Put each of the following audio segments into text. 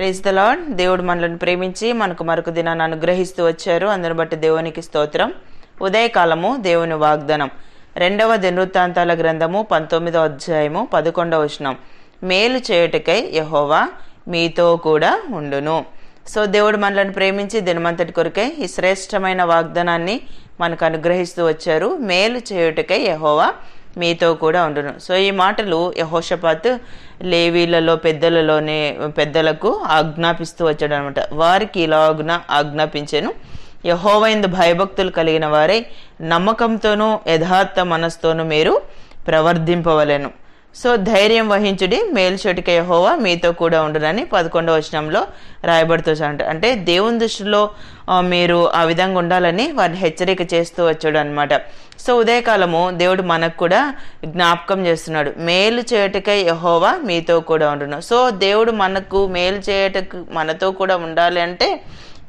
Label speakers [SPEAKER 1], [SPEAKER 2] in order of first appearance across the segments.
[SPEAKER 1] Praise the lord దేవుడు మనల్ని ప్రేమించి మనకు మరొక దినాన్ని అనుగ్రహిస్తూ వచ్చారు. అందుని బట్టి దేవునికి స్తోత్రం. ఉదయకాలము దేవుని వాగ్దానం. రెండవ దినవృత్తాంతాల గ్రంథము పంతొమ్మిదవ అధ్యాయము పదకొండవ వచనం. మేలు చేయుటకై యహోవా మీతో కూడా ఉండును. సో దేవుడు మనలను ప్రేమించి దినమంతటి కొరకై ఈ శ్రేష్టమైన వాగ్దానాన్ని మనకు అనుగ్రహిస్తూ వచ్చారు. మేలు చేయుటకై యహోవా మీతో కూడా ఉండును. సో ఈ మాటలు యహోషపాత్ లేవీలలో పెద్దలలోనే పెద్దలకు ఆజ్ఞాపిస్తూ వచ్చాడు అనమాట వారికి ఇలాగున ఆజ్ఞాపించాను. యహోవైందు భయభక్తులు కలిగిన వారే నమ్మకంతోనూ యథార్థ మనస్తోనూ మీరు ప్రవర్ధింపవలను సో ధైర్యం వహించుడి మేల్చోటిక యహోవా మీతో కూడా ఉండునని పదకొండవ వచనంలో రాయబడుతూ అంటే దేవుని దృష్టిలో మీరు ఆ విధంగా ఉండాలని వారిని హెచ్చరిక చేస్తూ వచ్చాడు అనమాట సో ఉదయకాలము దేవుడు మనకు కూడా జ్ఞాపకం చేస్తున్నాడు మేలు చేయటకై యహోవా మీతో కూడా ఉండును. సో దేవుడు మనకు మేలు చేయటకు మనతో కూడా ఉండాలి అంటే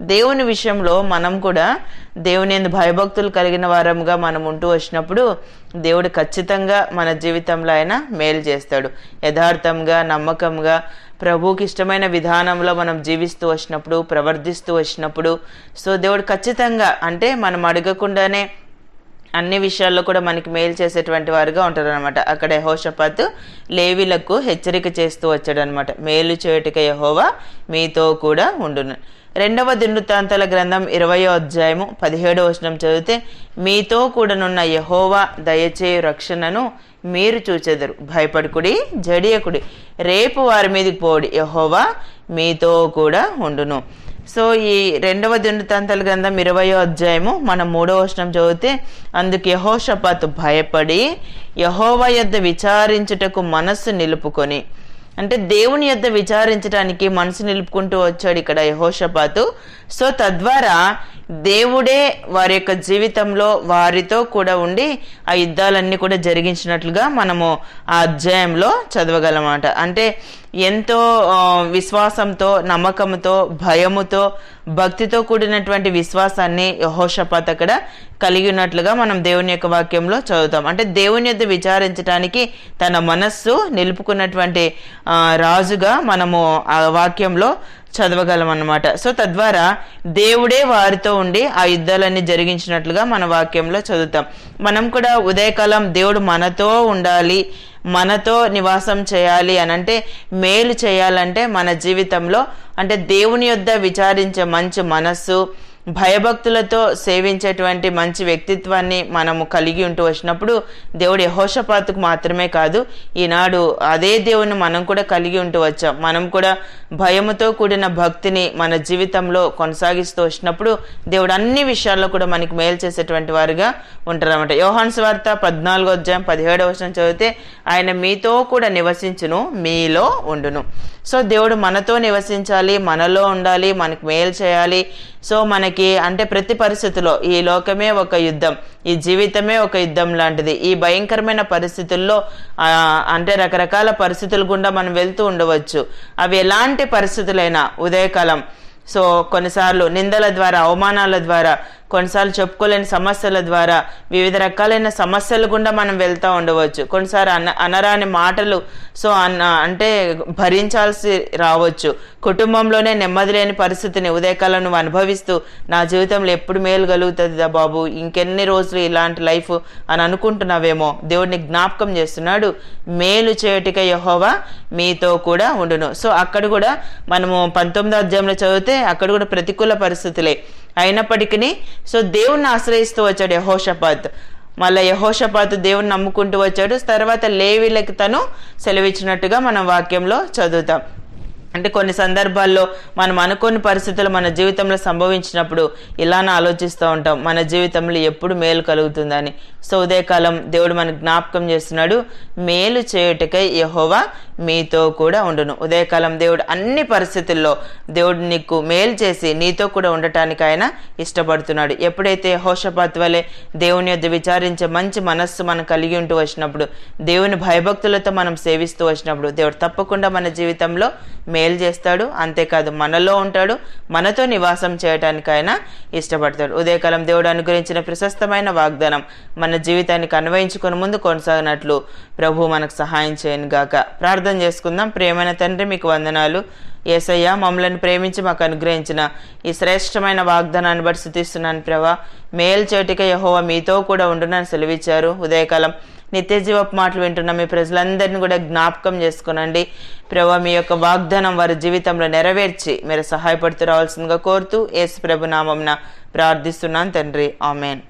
[SPEAKER 1] దేవుని విషయంలో మనం కూడా దేవుని ఎందు భయభక్తులు కలిగిన వారముగా మనం ఉంటూ వచ్చినప్పుడు దేవుడు ఖచ్చితంగా మన జీవితంలో ఆయన మేలు చేస్తాడు. యథార్థంగా నమ్మకంగా ప్రభువుకి ఇష్టమైన విధానంలో మనం జీవిస్తూ వచ్చినప్పుడు ప్రవర్తిస్తూ వచ్చినప్పుడు. సో దేవుడు ఖచ్చితంగా అంటే మనం అడగకుండానే అన్ని విషయాల్లో కూడా మనకి మేలు చేసేటువంటి వారుగా ఉంటారనమాట అక్కడ యహోషపాత్ లేవీలకు హెచ్చరిక చేస్తూ వచ్చాడనమాట మేలు చేయుటక యహోవా మీతో కూడా ఉండును. రెండవ దినవృత్తాంతాల గ్రంథం ఇరవయో అధ్యాయము పదిహేడవ వచనం చదివితే మీతో కూడానున్న యహోవా దయచేయు రక్షణను మీరు చూచెదరు. భయపడుకుడి జడియకుడి రేపు వారి మీదకి పోడి యహోవా మీతో కూడా ఉండును. సో ఈ రెండవ దినవృత్తాంతాల గ్రంథం ఇరవయో అధ్యాయము మనం మూడో వచనం చదివితే అందుకు యహోషపాతు భయపడి యహోవ యొద్ద విచారించుటకు మనస్సు నిలుపుకొని అంటే దేవుని యొద్ద విచారించడానికి మనసు నిలుపుకుంటూ వచ్చాడు ఇక్కడ యహోషపాతు. సో తద్వారా దేవుడే వారి యొక్క జీవితంలో వారితో కూడా ఉండి ఆ యుద్ధాలన్నీ కూడా జరిగించినట్లుగా మనము ఆ అధ్యాయంలో చదవగలమాట. అంటే ఎంతో విశ్వాసంతో నమ్మకంతో భయముతో భక్తితో కూడినటువంటి విశ్వాసాన్ని యహోషపాత్ అక్కడ కలిగి ఉన్నట్లుగా మనం దేవుని యొక్క వాక్యంలో చదువుతాం. అంటే దేవుని యొక్క విచారించడానికి తన మనస్సు నిలుపుకున్నటువంటి రాజుగా మనము ఆ వాక్యంలో చదవగలం అన్నమాట సో తద్వారా దేవుడే వారితో ఉండి ఆ యుద్ధాలన్నీ జరిగించినట్లుగా మన వాక్యంలో చదువుతాం. మనం కూడా ఉదయకాలం దేవుడు మనతో ఉండాలి మనతో నివాసం చేయాలి అని అంటే మేలు చేయాలంటే మన జీవితంలో అంటే దేవుని యొద్ద విచారించే మంచి మనస్సు భయభక్తులతో సేవించేటువంటి మంచి వ్యక్తిత్వాన్ని మనము కలిగి ఉంటూ వచ్చినప్పుడు దేవుడు యహోషపాతుకు మాత్రమే కాదు ఈనాడు అదే దేవుని మనం కూడా కలిగి ఉంటూ వచ్చాం. మనం కూడా భయముతో కూడిన భక్తిని మన జీవితంలో కొనసాగిస్తూ వచ్చినప్పుడు దేవుడు అన్ని విషయాల్లో కూడా మనకి మేలు చేసేటువంటి వారుగా ఉంటారన్నమాట. యోహాన్స్ వార్త పద్నాలుగో అధ్యాయం పదిహేడవ వచనం చదివితే ఆయన మీతో కూడా నివసించును మీలో ఉండును. సో దేవుడు మనతో నివసించాలి మనలో ఉండాలి మనకు మేలు చేయాలి సో మనకి అంటే ప్రతి పరిస్థితిలో ఈ లోకమే ఒక యుద్ధం ఈ జీవితమే ఒక యుద్ధం లాంటిది. ఈ భయంకరమైన పరిస్థితుల్లో అంటే రకరకాల పరిస్థితుల గుండా మనం వెళ్తూ ఉండవచ్చు. అవి ఎలాంటి పరిస్థితులైనా ఉదయకాలం. సో కొన్నిసార్లు నిందల ద్వారా అవమానాల ద్వారా కొన్నిసార్లు చెప్పుకోలేని సమస్యల ద్వారా వివిధ రకాలైన సమస్యల గుండా మనం వెళ్తూ ఉండవచ్చు. కొన్నిసార్లు అన అనరాని మాటలు సో అన్న అంటే భరించాల్సి రావచ్చు. కుటుంబంలోనే నెమ్మది లేని పరిస్థితిని ఉదయకాలం నువ్వు అనుభవిస్తూ నా జీవితంలో ఎప్పుడు మేలు కలుగుతుందా బాబు? ఇంకెన్ని రోజులు ఇలాంటి లైఫ్ అని అనుకుంటున్నావేమో? దేవుడిని జ్ఞాపకం చేస్తున్నాడు. మేలు చేయుటిక యహోవా మీతో కూడా ఉండును. సో అక్కడ కూడా మనము పంతొమ్మిదో అధ్యాయంలో చదివితే అక్కడ కూడా ప్రతికూల పరిస్థితులే. అయినప్పటికీ సో దేవుణ్ణి ఆశ్రయిస్తూ వచ్చాడు యహోషపాత్. మళ్ళీ యహోషపాత్ దేవుని నమ్ముకుంటూ వచ్చాడు. తర్వాత లేవీలకి తను సెలవిచ్చినట్టుగా మనం వాక్యంలో చదువుతాం. అంటే కొన్ని సందర్భాల్లో మనం అనుకోని పరిస్థితులు మన జీవితంలో సంభవించినప్పుడు ఇలానే ఆలోచిస్తూ ఉంటాం. మన జీవితంలో ఎప్పుడు మేలు కలుగుతుందని. సో ఉదయకాలం దేవుడు మనకు జ్ఞాపకం చేస్తున్నాడు మేలు చేయుటకై యహోవా మీతో కూడా ఉండును. ఉదయకాలం దేవుడు అన్ని పరిస్థితుల్లో దేవుడు నీకు మేలు చేసి నీతో కూడా ఉండటానికి ఆయన ఇష్టపడుతున్నాడు. ఎప్పుడైతే హోషపాత్ వలె దేవుని యొద్ విచారించే మంచి మనస్సు మనం కలిగి ఉంటూ వచ్చినప్పుడు దేవుని భయభక్తులతో మనం సేవిస్తూ వచ్చినప్పుడు దేవుడు తప్పకుండా మన జీవితంలో మే మేలు చేస్తాడు. అంతేకాదు మనలో ఉంటాడు. మనతో నివాసం చేయటానికి ఆయన ఇష్టపడతాడు. ఉదయకాలం దేవుడు అనుగ్రహించిన ప్రశస్తమైన వాగ్దానం మన జీవితానికి అన్వయించుకుని ముందు కొనసాగినట్లు ప్రభు మనకు సహాయం చేయను గాక. ప్రార్థన చేసుకుందాం. ప్రేమైన తండ్రి మీకు వందనాలు. ఏసయ్య మమ్మల్ని ప్రేమించి మాకు అనుగ్రహించిన ఈ శ్రేష్టమైన వాగ్దానాన్ని బట్టి స్థుతిస్తున్నాను ప్రభా. మేలు చేటిక యహోవ మీతో కూడా ఉండునని సెలవిచ్చారు. ఉదయకాలం నిత్యజీవపు మాటలు వింటున్న మీ ప్రజలందరినీ కూడా జ్ఞాపకం చేసుకునండి. ప్రభు మీ యొక్క వాగ్దానం వారి జీవితంలో నెరవేర్చి మీరు సహాయపడుతూ రావాల్సిందిగా కోరుతూ యేసు ప్రభు నామంన ప్రార్థిస్తున్నాను తండ్రి. ఆమెన్.